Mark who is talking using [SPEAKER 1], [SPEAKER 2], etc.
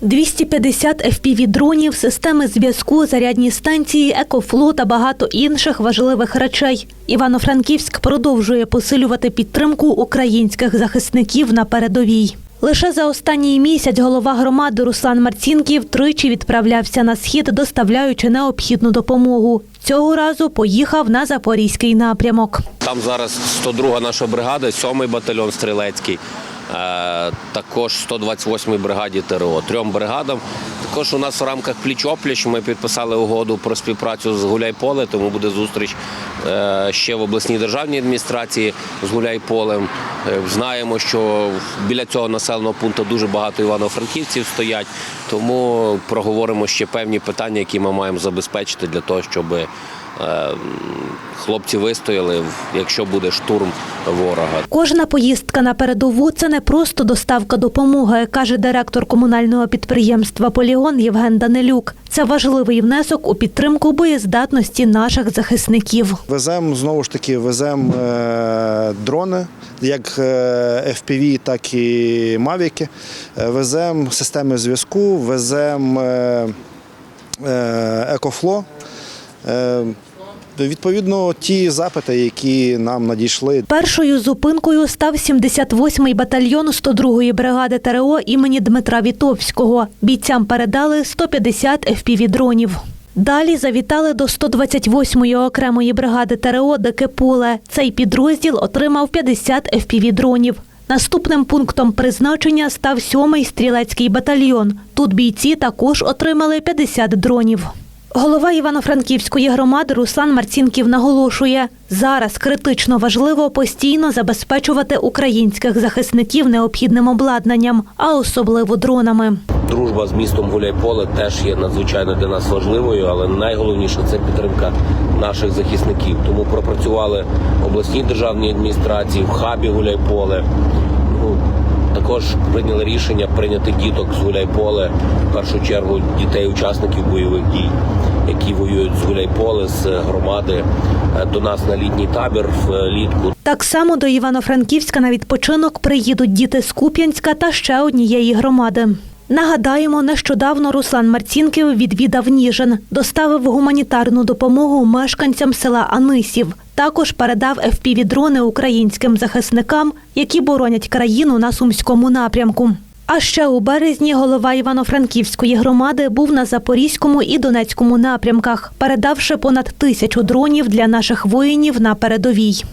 [SPEAKER 1] 250 FPV-дронів, системи зв'язку, зарядні станції, екофло та багато інших важливих речей. Івано-Франківськ продовжує посилювати підтримку українських захисників на передовій. Лише за останній місяць голова громади Руслан Марцінків тричі відправлявся на схід, доставляючи необхідну допомогу. Цього разу поїхав на запорізький напрямок.
[SPEAKER 2] Там зараз 102 наша бригада, 7-й батальйон стрілецький, також 128-й бригаді ТРО, трьом бригадам. Також у нас в рамках пліч-опліч ми підписали угоду про співпрацю з Гуляйполе, тому буде зустріч е, ще в обласній державній адміністрації з Гуляйполем. Е, Знаємо, що біля цього населеного пункту дуже багато івано-франківців стоять, тому проговоримо ще певні питання, які ми маємо забезпечити для того, щоб е, хлопці вистояли, якщо буде штурм ворога.
[SPEAKER 1] Кожна поїздка на передову це не просто доставка допомоги, каже директор комунального підприємства Полігон Євген Данилюк. Це важливий внесок у підтримку боєздатності наших захисників.
[SPEAKER 3] Веземо знову ж таки, веземо е, дрони, як е, FPV, так і мавіки. Веземо системи зв'язку, веземо е, е, екофло. Е, відповідно, ті запити, які нам надійшли.
[SPEAKER 1] Першою зупинкою став 78-й батальйон 102-ї бригади ТРО імені Дмитра Вітовського. Бійцям передали 150 FPV-дронів. Далі завітали до 128-ї окремої бригади ТРО «Дике поле». Цей підрозділ отримав 50 FPV-дронів. Наступним пунктом призначення став 7-й стрілецький батальйон. Тут бійці також отримали 50 дронів. Голова Івано-Франківської громади Руслан Марцінків наголошує, зараз критично важливо постійно забезпечувати українських захисників необхідним обладнанням, а особливо дронами.
[SPEAKER 2] Дружба з містом Гуляйполе теж є надзвичайно для нас важливою, але найголовніше це підтримка наших захисників. Тому пропрацювали в обласній державній адміністрації, в хабі Гуляйполе. Також прийняли рішення прийняти діток з Гуляйполе, в першу чергу дітей-учасників бойових дій, які воюють з Гуляйполе, з громади е, до нас на літній табір влітку.
[SPEAKER 1] Так само до Івано-Франківська на відпочинок приїдуть діти з Куп'янська та ще однієї громади. Нагадаємо, нещодавно Руслан Марцінків відвідав Ніжин, доставив гуманітарну допомогу мешканцям села Анисів. Також передав FPV-дрони українським захисникам, які боронять країну на сумському напрямку. А ще у березні голова Івано-Франківської громади був на Запорізькому і Донецькому напрямках, передавши понад тисячу дронів для наших воїнів на передовій.